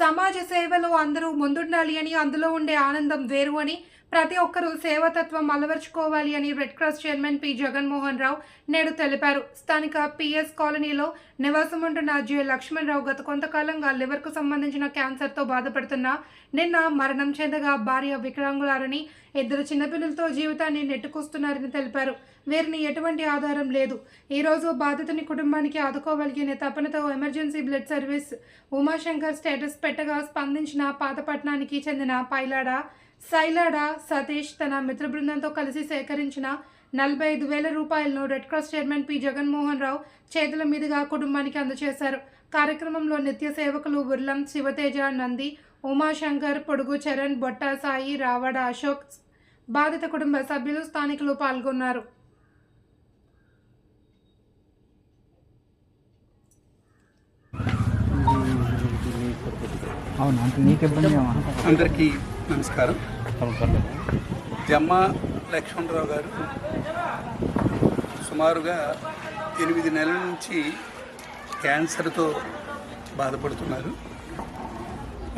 సమాజ సేవలో అందరూ ముందుండాలి అని అందులో ఉండే ఆనందం వేరు అని ప్రతి ఒక్కరూ సేవతత్వం అలవర్చుకోవాలి అని Red Cross chairman P. Jaganmohan Rao నేడు తెలిపారు. స్థానిక పిఎస్ కాలనీలో నివాసం ఉంటున్న జె. లక్ష్మణ్ రావు గత కొంతకాలంగా లివర్కు సంబంధించిన క్యాన్సర్తో బాధపడుతున్న నిన్న మరణం చెందగా భార్య వికలాంగులారని ఇద్దరు చిన్నపిల్లలతో జీవితాన్ని నెట్టుకొస్తున్నారని తెలిపారు. వీరిని ఎటువంటి ఆధారం లేదు. ఈరోజు బాధితుని కుటుంబానికి ఆదుకోగలిగిన తపనతో emergency blood service Umashankar status పెట్టగా స్పందించిన పాతపట్నానికి చెందిన పైలాడ సైలాడ సతీష్ తన మిత్ర బృందంతో కలిసి సేకరించిన నలభై ఐదు వేల రూపాయలను Red Cross chairman P. Jaganmohan Rao చేతుల మీదుగా కుటుంబానికి అందజేశారు. కార్యక్రమంలో నిత్య సేవకులు ఉర్లం శివతేజ నంది ఉమాశంకర్ పొడుగు చరణ్ బొట్ట సాయి రావడ అశోక్ బాధిత కుటుంబ సభ్యులు స్థానికులు పాల్గొన్నారు. అవును అంటే నీకు ఇబ్బంది ఏమా అందరికీ నమస్కారం. జమ్మ లక్ష్మణరావు గారు సుమారుగా ఎనిమిది నెలల నుంచి క్యాన్సర్తో బాధపడుతున్నారు.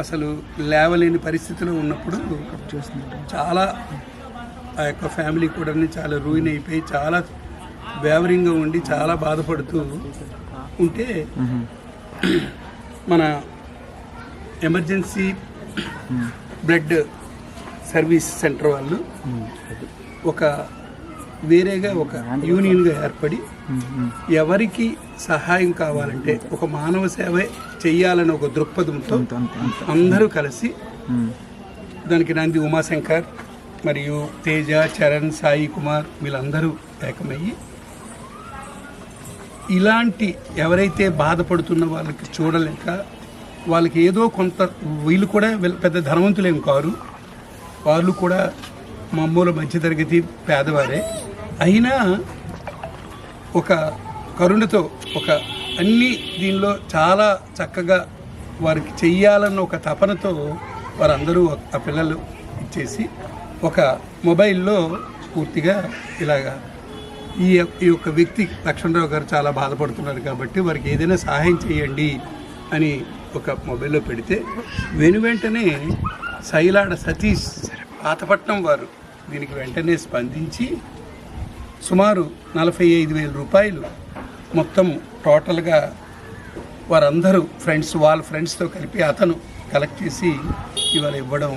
అసలు లేవలేని పరిస్థితిలో ఉన్నప్పుడు చాలా ఆ యొక్క ఫ్యామిలీ కూడా చాలా రూయిన్ అయిపోయి చాలా వేవరింగ్గా ఉండి చాలా బాధపడుతూ ఉంటే మన ఎమర్జెన్సీ బ్లడ్ సర్వీస్ సెంటర్ వాళ్ళు ఒక వేరేగా ఒక యూనియన్గా ఏర్పడి ఎవరికి సహాయం కావాలంటే ఒక మానవ సేవ చెయ్యాలని ఒక దృక్పథంతో అందరూ కలిసి దానికి నంది ఉమాశంకర్ మరియు తేజ చరణ్ సాయి కుమార్ వీళ్ళందరూ ఏకమయ్యి ఇలాంటి ఎవరైతే బాధపడుతున్న వాళ్ళకి చూడలేక వాళ్ళకి ఏదో కొంత వీళ్ళు కూడా పెద్ద ధనవంతులేం కారు. వాళ్ళు కూడా మామూలు మధ్యతరగతి పేదవారే. అయినా ఒక కరుణతో ఒక అన్ని దీనిలో చాలా చక్కగా వారికి చెయ్యాలన్న ఒక తపనతో వారందరూ ఆ పిల్లలు ఇచ్చేసి ఒక మొబైల్లో పూర్తిగా ఇలాగా ఈ ఈ యొక్క వ్యక్తి లక్ష్మణరావు గారు చాలా బాధపడుతున్నారు కాబట్టి వారికి ఏదైనా సహాయం చేయండి అని ఒక మొబైల్లో పెడితే వెను వెంటనే శైలాడ సతీష్ పాతపట్నం వారు దీనికి వెంటనే స్పందించి సుమారు నలభై ఐదు వేల రూపాయలు మొత్తం టోటల్గా వారందరూ ఫ్రెండ్స్ వాళ్ళ ఫ్రెండ్స్తో కలిపి అతను కలెక్ట్ చేసి ఇవాళ ఇవ్వడం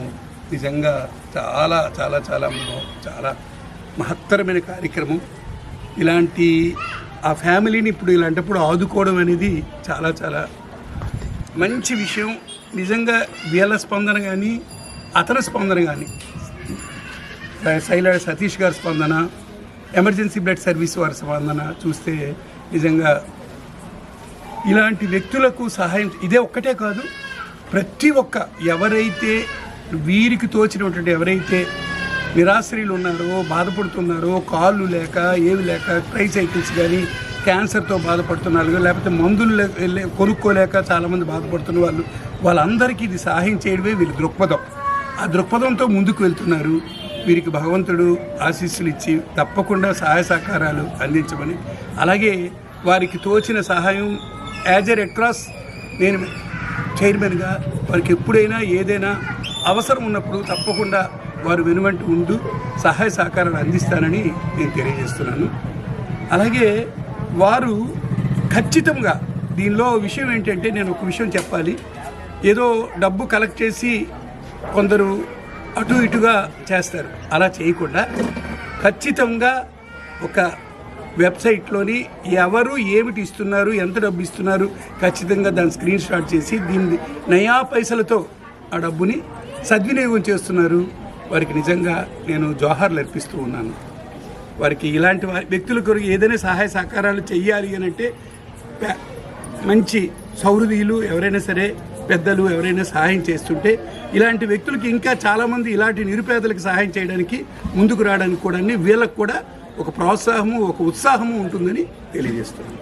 నిజంగా చాలా చాలా చాలా చాలా మహత్తరమైన కార్యక్రమం. ఇలాంటి ఆ ఫ్యామిలీని ఇప్పుడు ఇలాంటప్పుడు ఆదుకోవడం అనేది చాలా చాలా మంచి విషయం. నిజంగా వీళ్ళ స్పందన కానీ అతని స్పందన కానీ శైలాడ సతీష్ గారి స్పందన ఎమర్జెన్సీ బ్లడ్ సర్వీస్ వారి స్పందన చూస్తే నిజంగా ఇలాంటి వ్యక్తులకు సహాయం ఇదే ఒక్కటే కాదు ప్రతి ఒక్క ఎవరైతే వీరికి తోచినటువంటి ఎవరైతే నిరాశ్రయులు ఉన్నారో బాధపడుతున్నారో కాళ్ళు లేక ఏవి లేక ట్రై సైకిల్స్ కానీ క్యాన్సర్తో బాధపడుతున్నారు లేకపోతే మందులు కొనుక్కోలేక చాలామంది బాధపడుతున్న వాళ్ళు వాళ్ళందరికీ ఇది సహాయం చేయడమే వీళ్ళ దృక్పథం. ఆ దృక్పథంతో ముందుకు వెళ్తున్నారు. వీరికి భగవంతుడు ఆశీస్సులు ఇచ్చి తప్పకుండా సహాయ సహకారాలు అందించమని అలాగే వారికి తోచిన సహాయం యాజ్ ఎ రెడ్ క్రాస్ నేను చైర్మన్గా వారికి ఎప్పుడైనా ఏదైనా అవసరం ఉన్నప్పుడు తప్పకుండా వారు వెనువంటి ఉండు సహాయ సహకారాలు అందిస్తానని నేను తెలియజేస్తున్నాను. అలాగే వారు ఖచ్చితంగా దీనిలో విషయం ఏంటంటే నేను ఒక విషయం చెప్పాలి. ఏదో డబ్బు కలెక్ట్ చేసి కొందరు అటు ఇటుగా చేస్తారు. అలా చేయకుండా ఖచ్చితంగా ఒక వెబ్సైట్లోని ఎవరు ఏమిటి ఇస్తున్నారు ఎంత డబ్బు ఇస్తున్నారు ఖచ్చితంగా దాని స్క్రీన్ షాట్ చేసి దీన్ని నయా పైసలతో ఆ డబ్బుని సద్వినియోగం చేస్తున్నారు. వారికి నిజంగా నేను జోహార్లు అర్పిస్తూ ఉన్నాను. వారికి ఇలాంటి వారి వ్యక్తుల కొరకు ఏదైనా సహాయ సహకారాలు చెయ్యాలి అని అంటే మంచి సౌహృదీయులు ఎవరైనా సరే పెద్దలు ఎవరైనా సహాయం చేస్తుంటే ఇలాంటి వ్యక్తులకి ఇంకా చాలామంది ఇలాంటి నిరుపేదలకు సహాయం చేయడానికి ముందుకు రావడానికి కూడా వీళ్ళకు కూడా ఒక ప్రోత్సాహము ఒక ఉత్సాహము ఉంటుందని తెలియజేస్తున్నాను.